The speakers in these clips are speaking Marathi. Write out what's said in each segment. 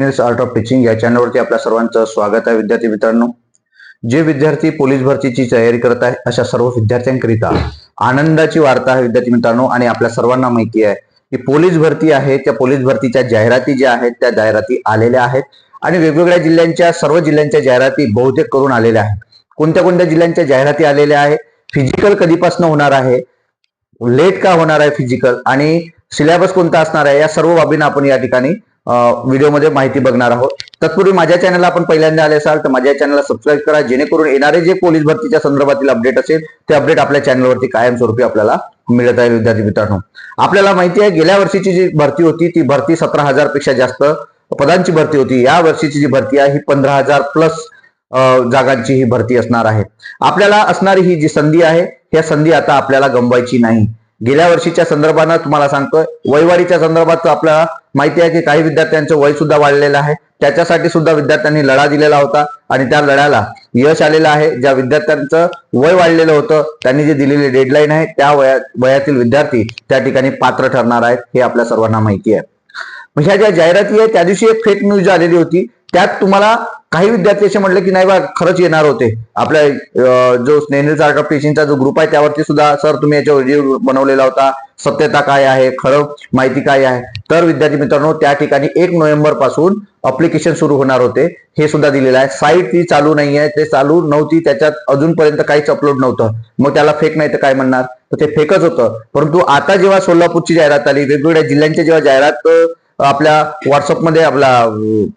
आर्ट ऑफ टीचिंग या चॅनलवरती आपल्या सर्वांचं स्वागत आहे. विद्यार्थी मित्रांनो जे विद्यार्थी पोलीस भरतीची तयारी करत आहे अशा सर्व विद्यार्थ्यांकरिता आनंदाची वार्ता आहे विद्यार्थी मित्रांनो. आणि आपल्या सर्वांना माहिती आहे की पोलीस भरती आहे त्या पोलीस भरतीच्या जाहिराती ज्या आहेत त्या जाहिराती आलेल्या आहेत. आणि वेगवेगळ्या जिल्ह्यांच्या सर्व जिल्ह्यांच्या जाहिराती बहुतेक करून आलेल्या आहेत. कोणत्या कोणत्या जिल्ह्यांच्या जाहिराती आलेल्या आहेत? फिजिकल कधीपासून होणार आहे? लेट का होणार आहे फिजिकल आणि सिलेबस कोणता असणार आहे? या सर्व बाबींना आपण या ठिकाणी व्हिडिओमध्ये माहिती बघणार आहोत. तत्पूर्वी माझ्या चॅनलला आपण पहिल्यांदा आले असाल तर माझ्या चॅनलला सबस्क्राईब करा. जेणेकरून येणारे जे पोलीस भरतीच्या संदर्भातील अपडेट असेल ते अपडेट आपल्या चॅनलवरती कायमस्वरूपी आपल्याला मिळत आहे विद्यार्थी मित्रांनो. आपल्याला माहिती आहे गेल्या वर्षीची जी भरती होती ती भरती सतरा हजारपेक्षा जास्त पदांची भरती होती. या वर्षीची जी भरती आहे ही पंधरा हजार प्लस जागांची ही भरती असणार आहे. आपल्याला असणारी ही जी संधी आहे ह्या संधी आता आपल्याला गमवायची नाही. गेल्या वर्षीच्या संदर्भानं तुम्हाला सांगतोय वैवारीच्या संदर्भात आपल्याला माहिती आहे की काही विद्यार्थ्यांचं वय सुद्धा वाढलेलं आहे. त्याच्यासाठी सुद्धा विद्यार्थ्यांनी लढा दिलेला होता आणि त्या लढ्याला यश आलेलं आहे. ज्या विद्यार्थ्यांचं वय वाढलेलं होतं त्यांनी जे दिलेली डेडलाईन आहे त्या वया वयातील विद्यार्थी त्या ठिकाणी पात्र ठरणार आहेत हे आपल्या सर्वांना माहिती आहे. ह्या ज्या जाहिराती आहे त्या दिवशी एक फेक न्यूज आलेली होती त्यात तुम्हाला काही विद्यार्थी असे म्हटले की नाही बा खरंच येणार होते. आपल्या जो स्नेहल चार्ट ऑफ टीचिंगचा जो ग्रुप आहे त्यावरती सुद्धा सर तुम्ही याच्यावर व्हिडिओ बनवलेला होता. सत्यता काय आहे? खरं माहिती काय आहे? तर विद्यार्थी मित्रांनो त्या ठिकाणी एक नोव्हेंबरपासून अप्लिकेशन सुरू होणार होते. हे सुद्धा दिलेलं आहे. साईट ती चालू नाही आहे. ते चालू नव्हती. त्याच्यात अजूनपर्यंत काहीच अपलोड नव्हतं. मग त्याला फेक नाही तर काय म्हणणार? तर ते फेकच होतं. परंतु आता जेव्हा सोलापूरची जाहिरात आली वेगवेगळ्या जिल्ह्यांच्या जेव्हा जाहिरात आपल्या व्हॉट्सअपमध्ये आपला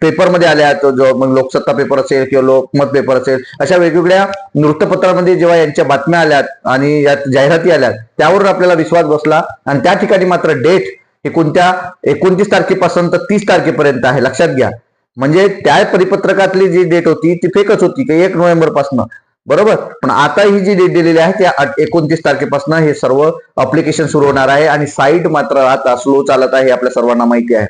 पेपरमध्ये आल्या जो मग लोकसत्ता पेपर असेल किंवा लोकमत पेपर असेल अशा वेगवेगळ्या वृत्तपत्रामध्ये जेव्हा यांच्या बातम्या आल्यात आणि यात जाहिराती आल्यात त्यावरून आपल्याला विश्वास बसला. आणि त्या ठिकाणी मात्र डेट हे कोणत्या एकोणतीस तारखेपासून तर तीस तारखेपर्यंत आहे लक्षात घ्या. म्हणजे त्या परिपत्रकातली जी डेट होती ती फेकच होती की एक नोव्हेंबरपासून बरोबर? पण आता ही जी डेट दिलेली आहे त्या एकोणतीस तारखेपासून हे सर्व अप्लिकेशन सुरू होणार आहे आणि साईट मात्र आता स्लो चालत आहे आपल्या सर्वांना माहिती आहे.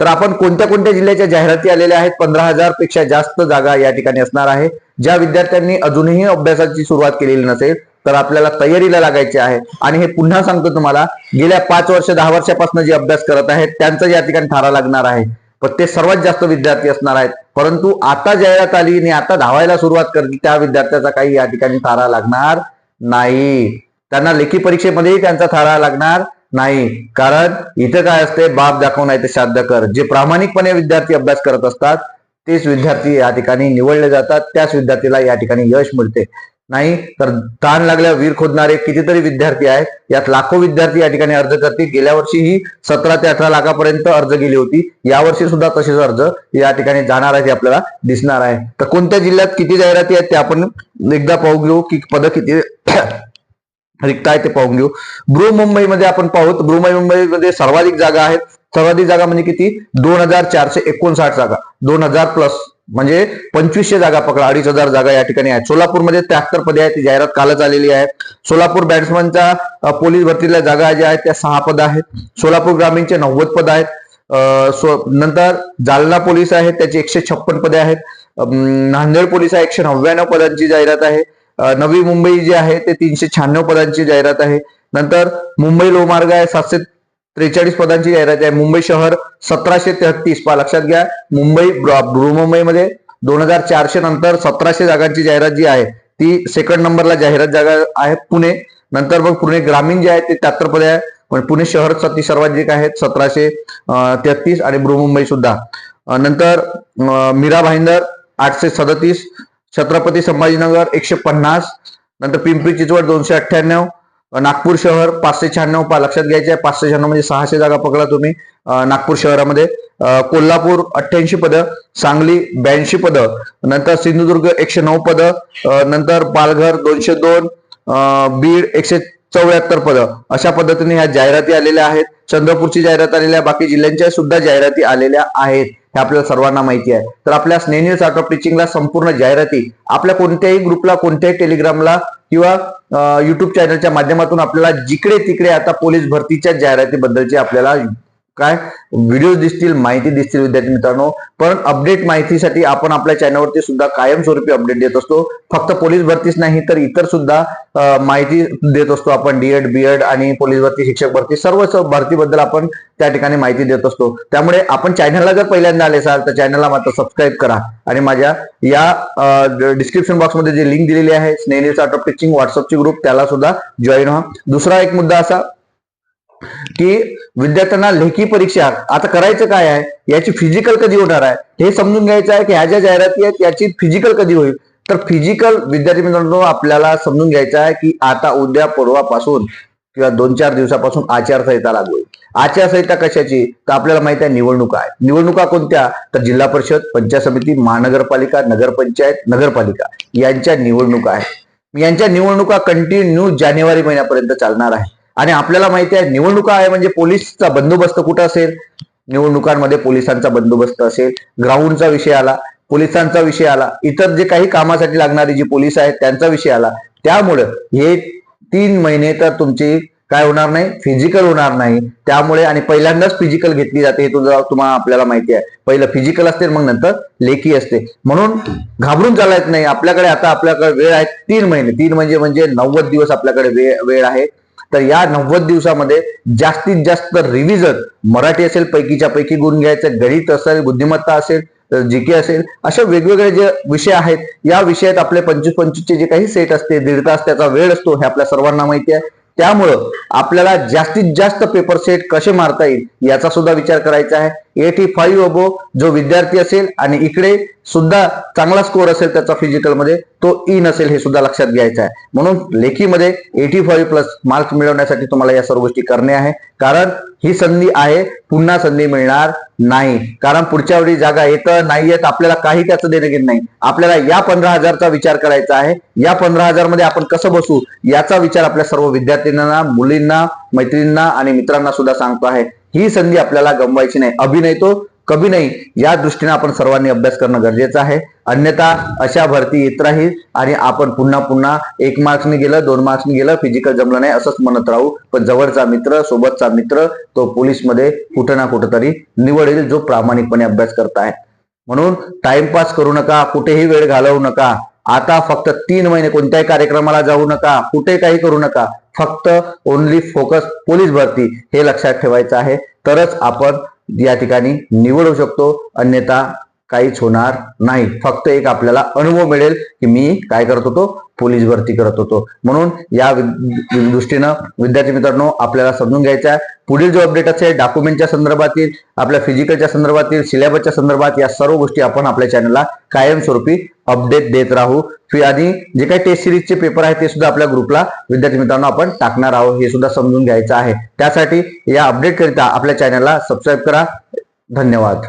तर आपण कोणत्या कोणत्या जिल्ह्याच्या जाहिराती आलेल्या आहेत? पंधरा हजारपेक्षा जास्त जागा या ठिकाणी असणार आहे. ज्या विद्यार्थ्यांनी अजूनही अभ्यासाची सुरुवात केलेली नसेल तर आपल्याला तयारीला लागायचे आहे. आणि हे पुन्हा सांगतो तुम्हाला गेल्या पाच वर्ष दहा वर्षापासून जे अभ्यास करत आहेत त्यांचा या ठिकाणी थारा लागणार आहे. पण ते सर्वात जास्त विद्यार्थी असणार आहेत. परंतु आता जाहिरात आली आणि आता धावायला सुरुवात करली त्या विद्यार्थ्याचा काही या ठिकाणी थारा लागणार नाही. त्यांना लेखी परीक्षेमध्येही त्यांचा थारा लागणार नाही. कारण इथं काय असते बाप दाखवून नाही ते साध्य कर. जे प्रामाणिकपणे विद्यार्थी अभ्यास करत असतात तेच विद्यार्थी या ठिकाणी निवडले जातात. त्याच विद्यार्थीला या ठिकाणी यश मिळते. नाही? तर ताण लागल्या वीर खोदणारे कितीतरी विद्यार्थी आहेत यात लाखो विद्यार्थी या ठिकाणी अर्ज करतील. गेल्या वर्षी ही सतरा ते अठरा लाखापर्यंत अर्ज गेली होती. यावर्षी सुद्धा तसेच अर्ज या ठिकाणी जाणार आहे आपल्याला दिसणार आहे. तर कोणत्या जिल्ह्यात किती जाहिराती आहेत ते आपण एकदा पाहू घेऊ की पद किती रिक्त आहे ते पाहून घेऊ. बृहमुंबईमध्ये आपण पाहू तर मुंबईमध्ये सर्वाधिक जागा आहेत. सर्वाधिक जागा म्हणजे किती? दोन हजार चारशे एकोणसाठ जागा. दोन हजार प्लस म्हणजे पंचवीसशे जागा पकडा अडीच हजार जागा या ठिकाणी आहेत. सोलापूरमध्ये त्र्याहत्तर पदे आहेत ती जाहिरात कालच आलेली आहे. सोलापूर बॅट्समनच्या पोलीस भरतीला जागा ज्या आहेत त्या सहा पद आहेत. सोलापूर ग्रामीणचे नव्वद पद आहेत. सो- नंतर जालना पोलीस आहेत त्याची एकशे छप्पन पदे आहेत. नांदेड पोलीस आहे एकशे नव्याण्णव पदांची जाहिरात आहे. नवी मुंबई जी आहे ते तीनशे शहाण्णव पदांची जाहिरात आहे. नंतर मुंबई लोहमार्ग आहे सातशे त्रेचाळीस पदांची जाहिरात आहे. मुंबई शहर सतराशे तेहतीस. पा लक्षात घ्या. मुंबई बृहमुंबईमध्ये दोन हजार चारशे नंतर सतराशे जागांची जाहिरात जी आहे ती सेकंड नंबरला जाहिरात जागा आहे पुणे. नंतर मग पुणे ग्रामीण जे आहे ते त्र्याहत्तर पदे आहे. पण पुणे शहर ती सर्वाधिक आहेत सतराशे तेहतीस आणि बृहमुंबई सुद्धा. नंतर मीरा भाईंदर आठशे सदतीस छत्रपती संभाजीनगर एकशे पन्नास नंतर पिंपरी चिंचवड दोनशे अठ्ठ्याण्णव नागपूर शहर पाचशे शहाण्णव पा लक्षात घ्यायचे आहे पाचशे शहाण्णव म्हणजे सहाशे जागा पकडा तुम्ही नागपूर शहरामध्ये. कोल्हापूर अठ्ठ्याऐंशी पदं सांगली ब्याऐंशी पदं नंतर सिंधुदुर्ग एकशे नऊ पदं नंतर पालघर दोनशे दोन बीड एकशे चौऱ्याहत्तर पदं. अशा पद्धतीने ह्या जाहिराती आलेल्या आहेत. चंद्रपूरची जाहिरात आलेल्या बाकी जिल्ह्यांच्या सुद्धा जाहिराती आलेल्या आहेत. हे आपल्याला सर्वांना माहिती आहे. तर आपल्या स्नेह आर्ट ऑफ टीचिंगला संपूर्ण जाहिराती आपल्या कोणत्याही ग्रुपला कोणत्याही टेलिग्रामला किंवा युट्यूब चॅनलच्या माध्यमातून आपल्याला जिकडे तिकडे आता पोलीस भरतीच्या जाहिरातीबद्दलची आपल्याला काय? व्हिडिओ दिसतील माहिती दिसतील विद्यार्थी मित्रांनो. पण अपडेट माहितीसाठी आपण आपल्या चॅनलवरती सुद्धा कायमस्वरूपी अपडेट देत असतो. फक्त पोलीस भरतीच नाही तर इतर सुद्धा माहिती देत असतो आपण. डीएड बीएड आणि पोलीस भरती शिक्षक भरती सर्व भरतीबद्दल आपण त्या ठिकाणी माहिती देत असतो. त्यामुळे आपण चॅनलला जर पहिल्यांदा आले असाल तर चॅनलला मात्र सबस्क्राईब करा. आणि माझ्या या डिस्क्रिप्शन बॉक्समध्ये जी लिंक दिलेली आहे स्नेहिल आर्ट ऑफ टीचिंग व्हॉट्सअपची ग्रुप त्याला सुद्धा जॉईन व्हा. दुसरा एक मुद्दा असा की विद्यार्थ्यांना लेखी परीक्षा आता करायचं काय आहे? याची फिजिकल कधी होणार आहे? हे समजून घ्यायचं आहे की ह्या ज्या जाहिराती आहेत याची फिजिकल कधी होईल? तर फिजिकल विद्यार्थी मित्रांनो आपल्याला समजून घ्यायचं आहे की आता उद्या परवापासून किंवा दोन चार दिवसापासून आचारसंहिता लागू होईल. आचारसंहिता कशाची? तर आपल्याला माहिती आहे निवडणुका आहे निवडणुका कोणत्या? तर जिल्हा परिषद पंचायत समिती महानगरपालिका नगरपंचायत नगरपालिका यांच्या निवडणुका आहेत. यांच्या निवडणुका कंटिन्यू जानेवारी महिन्यापर्यंत चालणार आहे. आणि आपल्याला माहिती आहे निवडणुका आहे म्हणजे पोलीसचा बंदोबस्त कुठं असेल? निवडणुकांमध्ये पोलिसांचा बंदोबस्त असेल ग्राउंडचा विषय आला पोलिसांचा विषय आला इतर जे काही कामासाठी लागणारी जी पोलीस आहेत त्यांचा विषय आला. त्यामुळं हे तीन महिने तर तुमची काय होणार नाही? फिजिकल होणार नाही. त्यामुळे आणि पहिल्यांदाच फिजिकल घेतली जाते हे तुझा तुम्हाला आपल्याला माहिती आहे. पहिलं फिजिकल असते मग नंतर लेखी असते. म्हणून घाबरून चालायच नाही. आपल्याकडे आता आपल्याकडे वेळ आहे तीन महिने. तीन म्हणजे म्हणजे नव्वद दिवस आपल्याकडे वेळ वेळ आहे. तर या नव्वद दिवसामध्ये जास्तीत जास्त रिव्हिजन मराठी असेल पैकीच्या पैकी गुण घ्यायचं गणित असेल बुद्धिमत्ता असेल जीके असेल अशा वेगवेगळे जे विषय आहेत या विषयात आपले पंचवीस पंचवीसचे जे काही सेट असते दीड तास त्याचा वेळ असतो हे आपल्या सर्वांना माहिती आहे. त्यामुळं आपल्याला जास्तीत जास्त पेपर सेट कसे मारता येईल याचा सुद्धा विचार करायचा आहे. एटी फाईव्ह अबो जो विद्यार्थी असेल आणि इकडे सुद्धा चांगला स्कोअर असेल त्याचा फिजिकलमध्ये तो e इन असेल हे सुद्धा लक्षात घ्यायचं आहे. म्हणून लेखीमध्ये एटी फाईव्ह प्लस मार्क्स मिळवण्यासाठी तुम्हाला या सर्व गोष्टी करणे आहे. कारण ही संधी आहे पुन्हा संधी मिळणार नाही. कारण पुढच्या वेळी जागा येतं नाही येत आपल्याला काही त्याचं देणं घेणं नाही. आपल्याला या पंधरा हजारचा विचार करायचा आहे. या पंधरा हजारमध्ये आपण कसं बसू याचा विचार आपल्या सर्व विद्यार्थ्यांना मुलींना मैत्रिणींना आणि मित्रांना सुद्धा सांगतो आहे. ही संधी आपल्याला गमवायची नाही. अभिनय तो कभी नाही. या दृष्टीने आपण सर्वांनी अभ्यास करणं गरजेचं आहे. अन्यथा अशा भरती येत राहील आणि आपण पुन्हा पुन्हा एक मार्क्सने गेलं दोन मार्क्सने गेलं फिजिकल जमलं नाही असंच म्हणत राहू. पण जवळचा मित्र सोबतचा मित्र तो पोलीसमध्ये कुठं ना कुठं तरी निवडेल जो प्रामाणिकपणे अभ्यास करत आहे. म्हणून टाइमपास करू नका कुठेही वेळ घालवू नका. आता फक्त तीन महिने कोणत्याही कार्यक्रमाला जाऊ नका कुठे काही करू नका. फक्त ओनली फोकस पोलीस भरती हे लक्षात ठेवायचं आहे. तरच आपण या ठिकाणी निवडू शकतो. अन्यथा काहीच होणार नाही. फक्त एक आपल्याला अनुभव मिळेल की मी काय करत होतो? पोलीस भरती करत होतो. म्हणून या दृष्टीनं विद्यार्थी मित्रांनो आपल्याला समजून घ्यायचं आहे. पुढील जो अपडेट असेल डॉक्युमेंटच्या संदर्भातील आपल्या फिजिकलच्या संदर्भातील सिलेबसच्या संदर्भात या सर्व गोष्टी आपण आपल्या चॅनलला कायमस्वरूपी अपडेट देत राहू. आणि जे काही टेस्ट सिरीजचे पेपर आहेत ते सुद्धा आपल्या ग्रुपला विद्यार्थी मित्रांनो आपण टाकणार आहोत. हे सुद्धा समजून घ्यायचं आहे. त्यासाठी या अपडेट करिता आपल्या चॅनलला सबस्क्राईब करा. धन्यवाद.